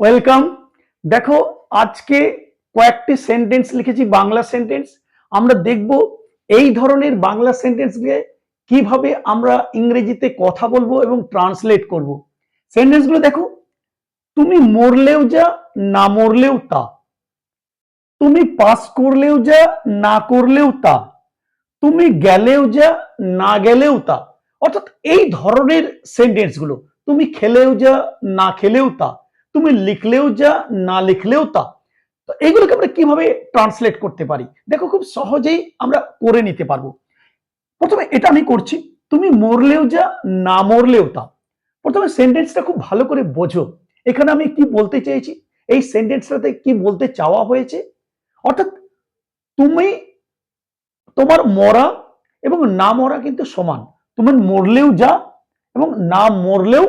Welcome দেখো, আজকে কয়েকটি সেন্টেন্স লিখেছি, বাংলা সেন্টেন্স আমরা দেখব এই ধরনের বাংলা সেন্টেন্সকে কীভাবে আমরা ইংরেজিতে কথা বলব এবং ট্রান্সলেট করব। সেন্টেন্সগুলো দেখো, তুমি মরলেও যা, না মরলেও তা। তুমি পাস করলেও যা, না করলেও তা। তুমি গেলেও যা, না গেলেও তা। অর্থাৎ এই ধরনের সেন্টেন্সগুলো তুমি খেলেও যা, না খেলেও তা। তুমি লিখলেও যা, না লিখলেও তা। তো এইগুলোকে আমরা কীভাবে ট্রান্সলেট করতে পারি? দেখো, খুব সহজেই আমরা করে নিতে পারব। প্রথমে এটা আমি করছি, তুমি মরলেও যা, না মরলেও তা। প্রথমে সেন্টেন্সটা খুব ভালো করে বোঝো। এখানে আমি কি বলতে চেয়েছি? এই সেন্টেন্সটাতে কি বলতে চাওয়া হয়েছে? অর্থাৎ তুমি তোমার মরা এবং না মরা কিন্তু সমান। তুমি মরলেও যা এবং না মরলেও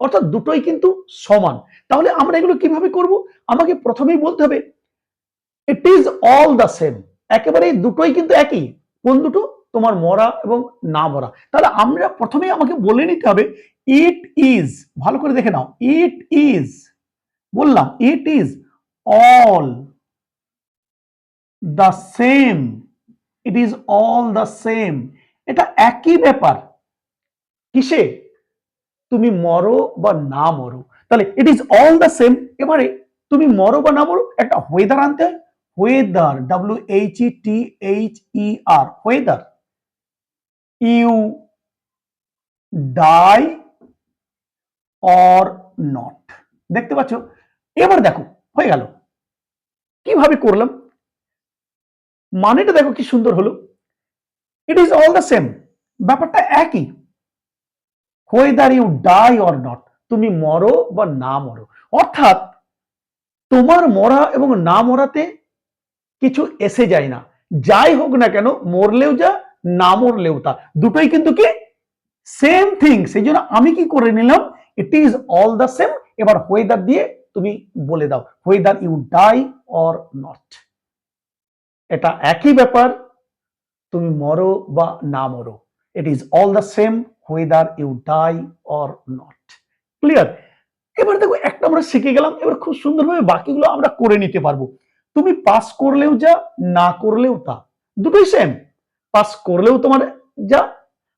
অর্থাৎ দুটোই কিন্তু সমান। তাহলে আমরা এগুলো কীভাবে করব? আমাকে প্রথমেই বলতে হবে it is all the same একেবারে দুটোই কিন্তু একই। কোন দুটো? তোমার মরা এবং না মরা। তাহলে আমরা প্রথমেই আমাকে বলে নিতে হবে ইট ইজ ভালো করে দেখে নাও ইট ইজ বললাম it is all the same it is all the same এটা একই ব্যাপার। কিসে? তুমি মরো বা না মরো। তাহলে it is all the same এবারে তুমি মরো বা না মরো, একটা ওয়েদার আনতে হয়। Whether W H E T H E R whether you die or not দেখতে পাচ্ছ? এবার দেখো, হয়ে গেল। কীভাবে করলাম? মানেটা দেখো কি সুন্দর হলো। It is all the same ব্যাপারটা একই। Whether you die or not তুমি মরো বা না মরো। অর্থাৎ তোমার মরা এবং না মরাতে কিছু এসে যায় না। যাই হোক না কেন, মরলেও যা, না মরলেও তা। দুটোই কিন্তু কি? সেম থিং সেই জন্য আমি কি করে নিলাম? It is all the same এবার হোয়েদার দিয়ে তুমি বলে দাও whether you die or not এটা একই ব্যাপার, তুমি মরো বা না মরো। It is all the same whether you die or not clear এবার দেখো একটা আমরা শিখে গেলাম, এবার খুব সুন্দরভাবে বাকিগুলো আমরা করে নিতে পারব। তুমি পাস করলেও যা, না করলেও তা। দুটোই সেম পাস করলেও তোমার যা,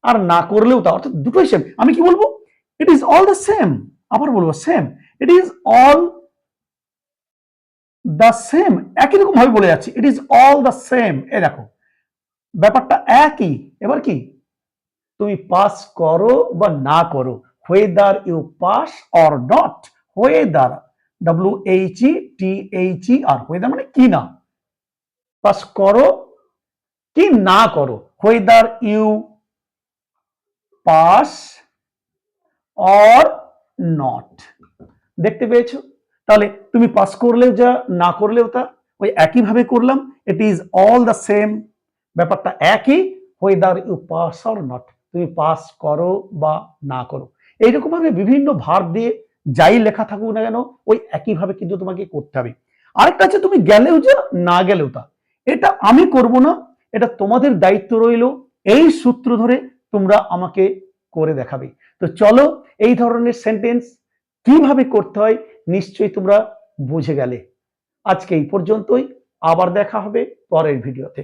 আর না করলেও তা। অর্থাৎ দুটোই সেম আমি কি বলব? It is all the same আবার বলব same it is all the same একই রকম ভাবে বলে যাচ্ছি। It is all the same এ দেখো, ব্যাপারটা একই। এবার কি? তুমি পাস করো বা না করো whether you pass or not whether W H E T H E R whether মানে কি না? পাস করো কি না করো whether you pass or not দেখতে পেয়েছ? তাহলে তুমি পাস করলেও যা, না করলেও তা, ওই একইভাবে করলাম it is all the same ব্যাপারটা একই whether you pass or not তুমি পাস করো বা না করো। এইরকম ভাবে বিভিন্ন ভার দিয়ে যাই লেখা থাকুক না কেন, ওই একইভাবে কিন্তু তোমাকে করতে হবে। আরেকটা আছে তুমি গেলেও যা না গেলেও তা। এটা আমি করব না, এটা তোমাদের দায়িত্ব রইল, এই সূত্র ধরে তোমরা আমাকে করে দেখাবে। তো চলো এই ধরনের সেন্টেন্স কীভাবে করতে হয়, নিশ্চয়ই তোমরা বুঝে গেলে। আজকে এই পর্যন্তই, আবার দেখা হবে পরের ভিডিওতে